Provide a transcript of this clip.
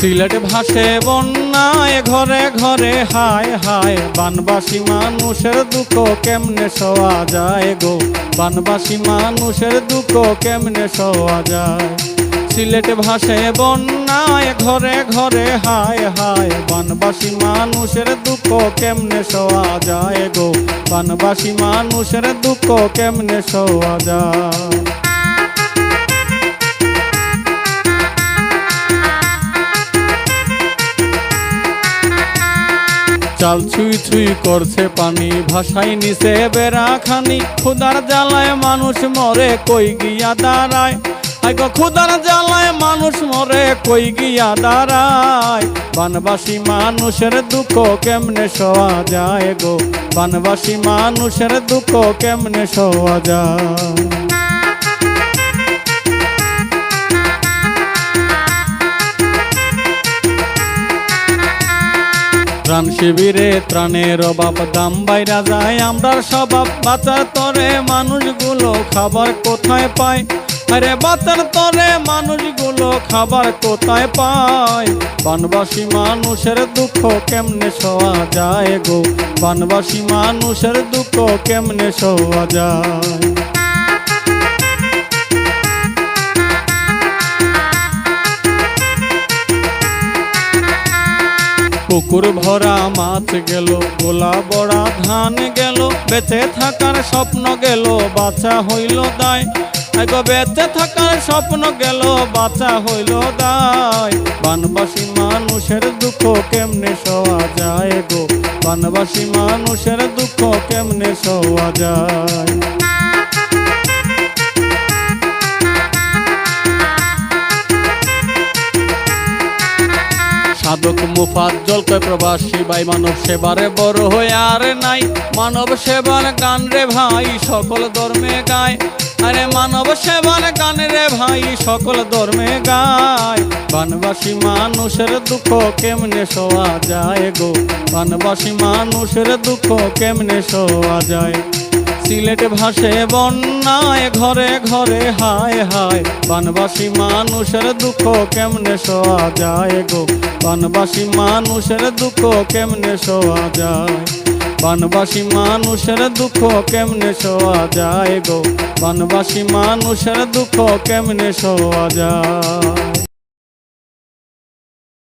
সিলেট ভাসে বন্যায়, ঘরে ঘরে হায় হায়। বানবাসী মানুষের দুঃখ কেমনে সওয়া যায় গো? বানবাসী মানুষের দুঃখ কেমনে সওয়া যায়? সিলেট ভাসে বন্যায়, ঘরে ঘরে হায় হায়। বানবাসী মানুষের দুঃখ কেমনে সওয়া যায় গো? বানবাসী মানুষের দুঃখ কেমনে সওয়া যায়? চাল ছুই ছুই করছে পানি ভাষাই নিচে বেড়া খানি। খুদার জ্বালায় মানুষ মরে, কই গিয়া দাঁড়ায়? আই গো খুদার জ্বালায় মানুষ মরে, কই গিয়া দাঁড়ায়? বানবাসী মানুষের দুঃখ কেমনে সওয়া যায় গো? বানবাসী মানুষের দুঃখ কেমনে সওয়া যায়? ত্রাণ শিবিরে ত্রাণের অভাব দাম বাইরা যায়। আমরা স্বভাব বাঁচার তরে মানুষগুলো খাবার কোথায় পায়? আরে বাঁচার তরে মানুষগুলো খাবার কোথায় পায়? বানবাসী মানুষের দুঃখ কেমনে সওয়া যায় গো? বানবাসী মানুষের দুঃখ কেমনে সওয়া যায়? পুকুর ভরা মাছ গেল, গোলা বড়া ধান গেল, বেঁচে থাকার স্বপ্ন গেল বাচ্চা হইল দায়। গো, বেঁচে থাকার স্বপ্ন গেল বাচ্চা হইল দায়। বানবাসী মানুষের দুঃখ কেমনে সওয়া যায় গো? বানবাসী মানুষের দুঃখ কেমনে সওয়া যায়? সাধক মুফাত জলকয় প্রবাসী ভাই মানব সেবারে বড় হয়ে আর নাই। মানব সেবার গান রে ভাই, সকল ধর্মে গায়। আরে মানব সেবার গান রে ভাই, সকল ধর্মে গায়। বানবাসী মানুষের দুঃখ কেমনে সওয়া যায় গো? বানবাসী মানুষের দুঃখ কেমনে সওয়া যায়? সিলেট ভাসে বন্যায়, ঘরে ঘরে হায় হায়। বানবাসী মানুষের দুঃখ কেমনে সওয়া যায় গো? বানবাসী মানুষের দুঃখ কেমনে সওয়া যায়? বানবাসী মানুষের দুঃখ কেমনে সওয়া যায় গো? বানবাসী মানুষের দুঃখ কেমনে সওয়া যায়?